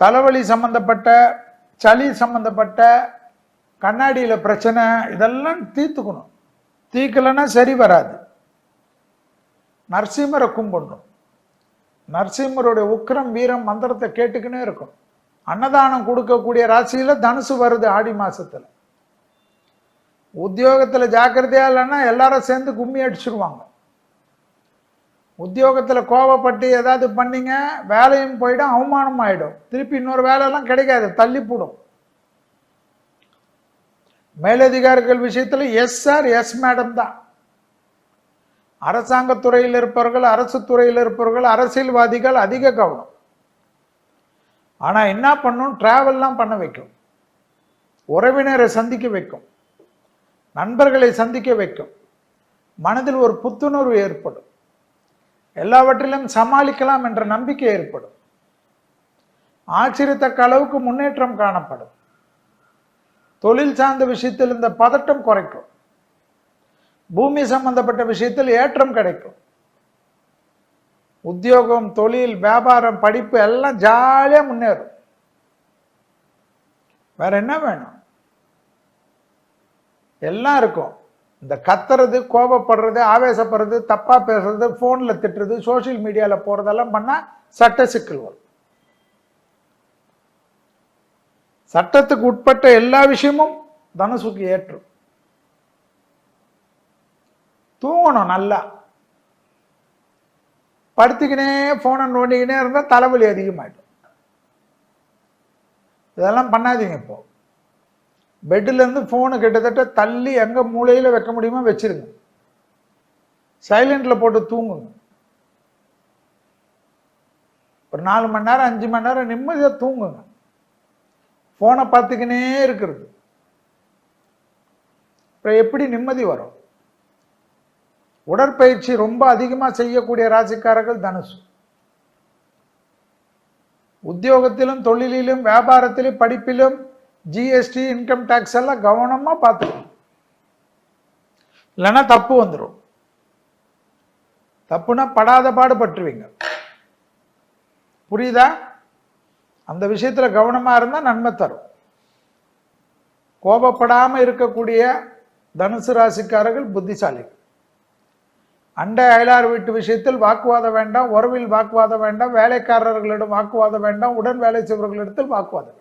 தலைவலி சம்மந்தப்பட்ட சளி சம்மந்தப்பட்ட கண்ணாடியில் பிரச்சனை இதெல்லாம் தீர்த்துக்கணும். தீர்க்கலைன்னா சரி வராது. நரசிம்மரை கும்பிடணும். நரசிம்மருடைய உக்கிரம் வீரம் மந்திரத்தை கேட்டுக்கினே இருக்கும் அன்னதானம் கொடுக்கக்கூடிய ராசியில் தனுசு வருது ஆடி மாதத்தில் உத்தியோகத்தில் ஜாக்கிரதையா இல்லைன்னா எல்லாரும் சேர்ந்து கும்மி அடிச்சிருவாங்க. உத்தியோகத்தில் கோவப்பட்டு ஏதாவது பண்ணிங்க வேலையும் போயிடும் அவமானம் ஆகிடும் திருப்பி இன்னொரு வேலையெல்லாம் கிடைக்காது தள்ளி போடும். மேலதிகாரிகள் விஷயத்தில் எஸ் சார் எஸ் மேடம் தான். அரசாங்கத்துறையில் இருப்பவர்கள் அரசு துறையில் இருப்பவர்கள் அரசியல்வாதிகள் அதிக கவனம். ஆனால் என்ன பண்ணும்? டிராவல்லாம் பண்ண வைக்கும். உறவினரை சந்திக்க வைக்கும். நண்பர்களை சந்திக்க வைக்கும். மனதில் ஒரு புத்துணர்வு ஏற்படும். எல்லாவற்றிலும் சமாளிக்கலாம் என்ற நம்பிக்கை ஏற்படும். ஆச்சரியத்தக்க அளவுக்கு முன்னேற்றம் காணப்படும். தொழில் சார்ந்த விஷயத்தில் இந்த பதட்டம் குறைக்கும். பூமி சம்பந்தப்பட்ட விஷயத்தில் ஏற்றம் கிடைக்கும். உத்தியோகம் தொழில் வியாபாரம் படிப்பு எல்லாம் ஜாலியா முன்னேறும். வேற என்ன வேணும்? எல்லாம் இருக்கும். இந்த கத்துறது கோபப்படுறது ஆவேசப்படுறது தப்பாக பேசுறது ஃபோனில் திட்டுறது சோஷியல் மீடியாவில் போகிறதெல்லாம் பண்ணால் சட்ட சிக்கல் வரும். சட்டத்துக்கு உட்பட்ட எல்லா விஷயமும் தனுசுக்கு ஏற்றும். தூங்கணும் நல்லா. படுத்துக்கினே ஃபோனை நோண்டிக்கினே இருந்தால் தலைவலி அதிகமாகிடும் இதெல்லாம் பண்ணாதீங்க இப்போது பெட்டிலேருந்து இருந்து ஃபோனு கிட்டத்தட்ட தள்ளி எங்கே மூலையில் வைக்க முடியுமோ வச்சிருங்க. சைலண்டில் போட்டு தூங்குங்க. ஒரு நாலு மணி நேரம் அஞ்சு மணி நேரம் நிம்மதியாக தூங்குங்க. ஃபோனை பார்த்துக்கினே இருக்கிறது. அப்புறம் எப்படி நிம்மதி வரும்? உடற்பயிற்சி ரொம்ப அதிகமாக செய்யக்கூடிய ராசிக்காரர்கள் தனுசு. உத்தியோகத்திலும் தொழிலிலும் வியாபாரத்திலும் படிப்பிலும் ஜிஎஸ்டி இன்கம் டேக்ஸ் எல்லாம் கவனமா பார்த்துக்கணும். இல்லைன்னா தப்பு வந்துடும் தப்புனா படாத பாடுபட்டுருவீங்க. புரியுதா? அந்த விஷயத்துல கவனமா இருந்தா நன்மை தரும். கோபப்படாம இருக்கக்கூடிய தனுசு ராசிக்காரர்கள் புத்திசாலிகள். அண்டை அயலார் வீட்டு விஷயத்தில் வாக்குவாதம் வேண்டாம் உறவில் வாக்குவாதம் வேண்டாம் வேலைக்காரர்களிடம் வாக்குவாதம் வேண்டாம் உடன் வேலை செய்பவர்களிடத்தில் வாக்குவாதம்